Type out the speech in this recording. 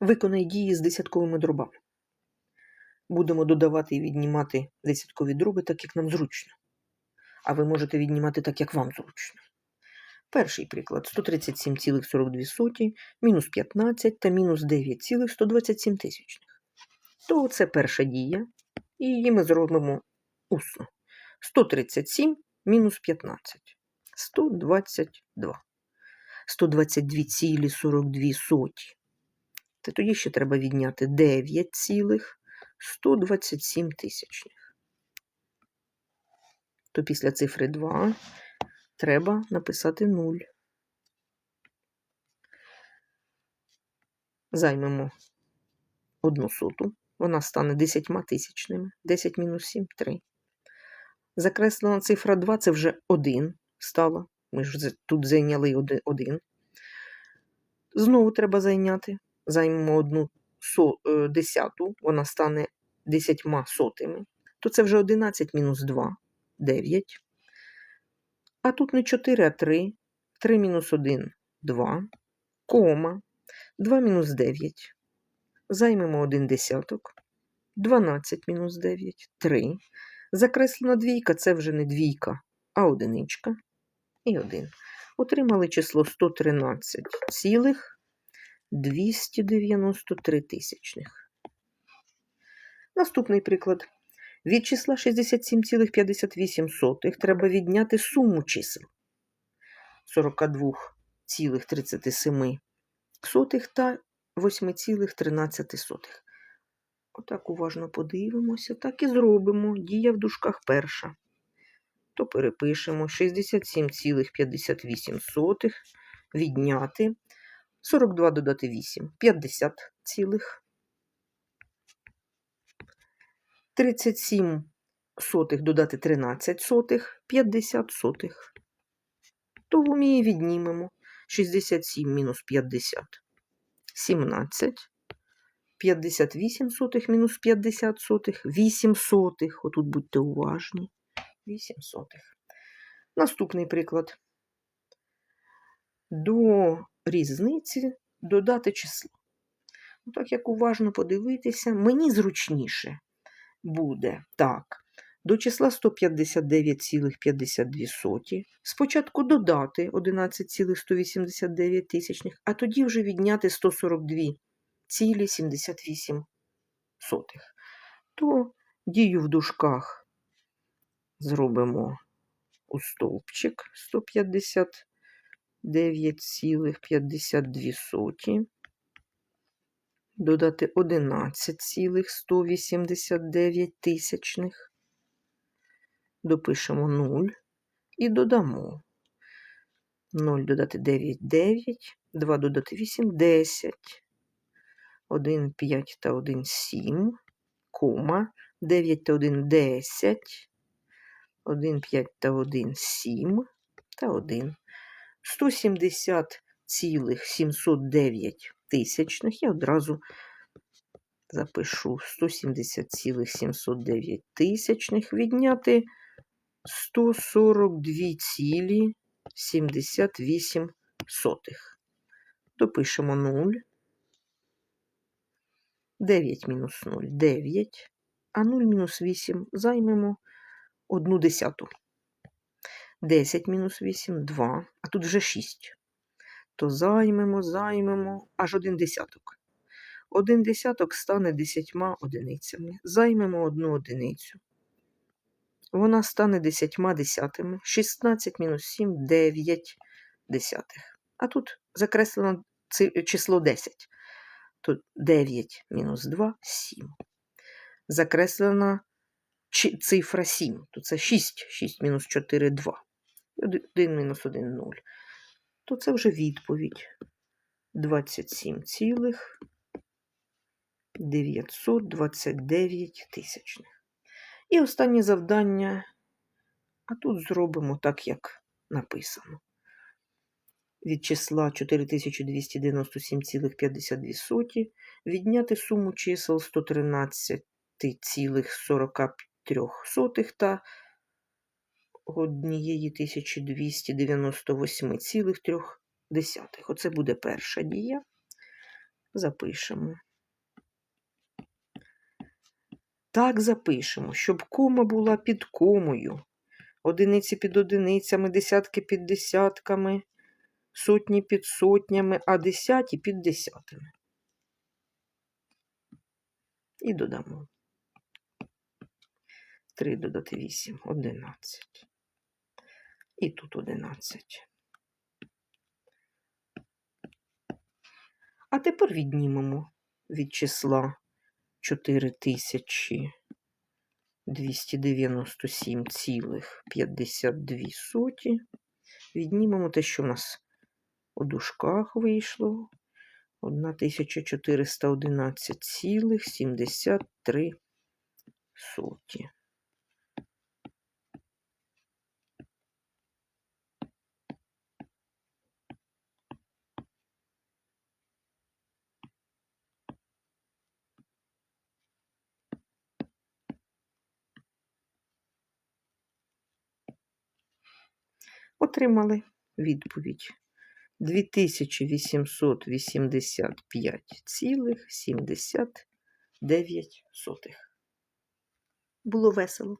Виконай дії з десятковими дробами. Будемо додавати і віднімати десяткові дроби так, як нам зручно. А ви можете віднімати так, як вам зручно. Перший приклад 137,42 мінус 15 та мінус 9,127 тисячних. То це перша дія, і її ми зробимо усно. 137 мінус 15. 122. 122,42. Тоді ще треба відняти 9,127 тисячних. То після цифри 2 треба написати 0. Займемо одну соту. Вона стане 10 тисячними. 10 мінус 7 – 3. Закреслена цифра 2 це вже 1 стала. Ми ж тут зайняли 1. Знову треба зайняти. Займемо одну е, десяту, вона стане 10 сотими. То це вже 11 мінус 2 – 9. А тут не 4, а 3. 3 мінус 1 – 2. Кома. 2 мінус 9. Займемо 1 десяток. 12 мінус 9 – 3. Закреслена двійка це вже не двійка, а одиничка. І 1. Отримали число 113,293 тисячних. Наступний приклад. Від числа 67,58 треба відняти суму чисел 42,37 та 8,13. Отак уважно подивимося, так і зробимо. Дія в дужках перша. То перепишемо 67,58 відняти 42 додати 8 50 цілих. 37 сотих додати 13 сотих 50 сотих. То в умі віднімемо 67 мінус 50 17 58 сотих мінус 50 сотих 8 сотих. Отут будьте уважні. 8 сотих. Наступний приклад. До різниці додати число. Ну, так як уважно подивитися, мені зручніше буде так. До числа 159,52 спочатку додати 11,189 тисячних, а тоді вже відняти 142,78. То дію в дужках зробимо у стовпчик 159,52. Додати 11,189 тисячних. Допишемо 0 і додамо. 0 додати 9, 9, 2 додати 8, 10, 1, 5 та 1, 7, кома, 9 та 1, 10, 1, 5 та 1, 7 та 1. 170,709 тисячних. Я одразу запишу 170,709 тисячних відняти 142,78 сотих. Допишемо 0. 9 мінус 0 – 9, а 0 мінус 8 займемо 1 десяту. 10 мінус 8 – 2, а тут вже 6. То займемо, займемо аж 1 десяток. 1 десяток стане 10 одиницями. Займемо одну одиницю. Вона стане 10 десятими. 16 мінус 7 – 9 десятих. А тут закреслено число 10. То 9 мінус 2 – 7. Закреслена цифра 7. То це 6. 6 мінус 4 – 2. 1 мінус 1 – 0. То це вже відповідь. 27 цілих 929 тисячних. І останнє завдання. А тут зробимо так, як написано. Від числа 4297,52 відняти суму чисел 113,43 та 1298,3. Оце буде перша дія. запишемо. Так запишемо, щоб кома була під комою. Одиниці під одиницями, десятки під десятками, сотні під сотнями, а десяті під десятими. І додамо. 3 додати 8, 11. І тут 11. А тепер віднімемо від числа 4297,52. Віднімемо те, що в нас у дужках вийшло. 1411,73 соті. Отримали відповідь 2885,79. Було весело.